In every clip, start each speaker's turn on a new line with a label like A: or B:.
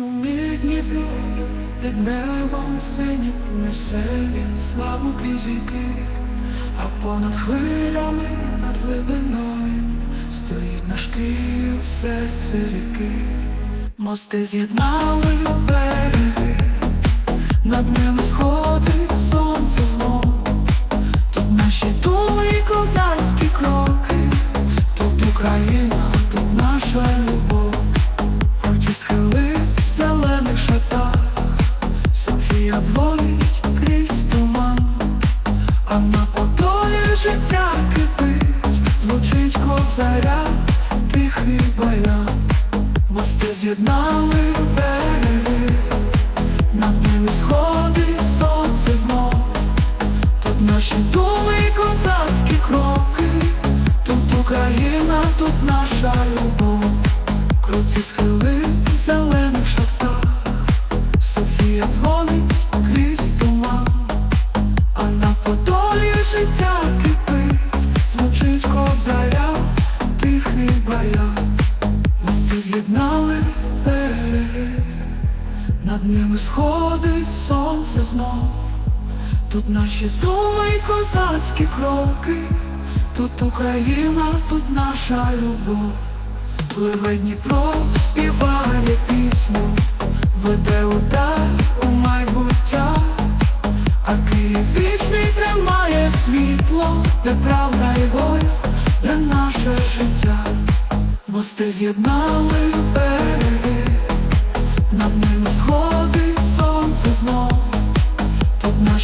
A: Шумить Дніпро, під небом синім несе він славу крізь віки, а понад хвилями над глибиною стоїть наш Київ в серці ріки. Мости з'єднали береги, над ними сходить сонце знов. Тут наші думи козацькі кроки, тут Україна, тут наша кобзаря, тихий баян, мости з'єднали береги, над ними сходить сонце знов. Тут наші думи і козацькі кроки, тут Україна, тут наша любов. Круті схили над ними сходить сонце знов. Тут наші думи і козацькі кроки, тут Україна, тут наша любов. Пливе Дніпро, співає пісню, веде удар у майбуття, а Київ вічний тримає світло, де правда і воля, де наше життя. Мости з'єднали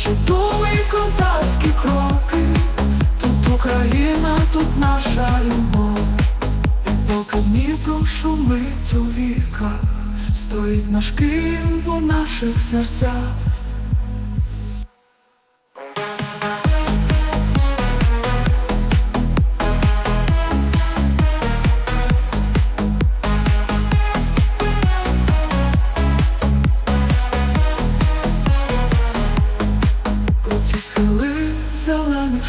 A: Тут наші думи і козацькі кроки, тут Україна, тут наша любов. І поки Дніпро шумить у віках, стоїть наш Київ у наших серцях.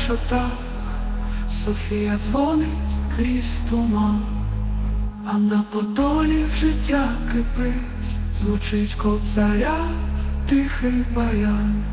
A: Шатах, Софія дзвонить крізь туман, а на подолі життя кипить, звучить кобзаря, тихий баян.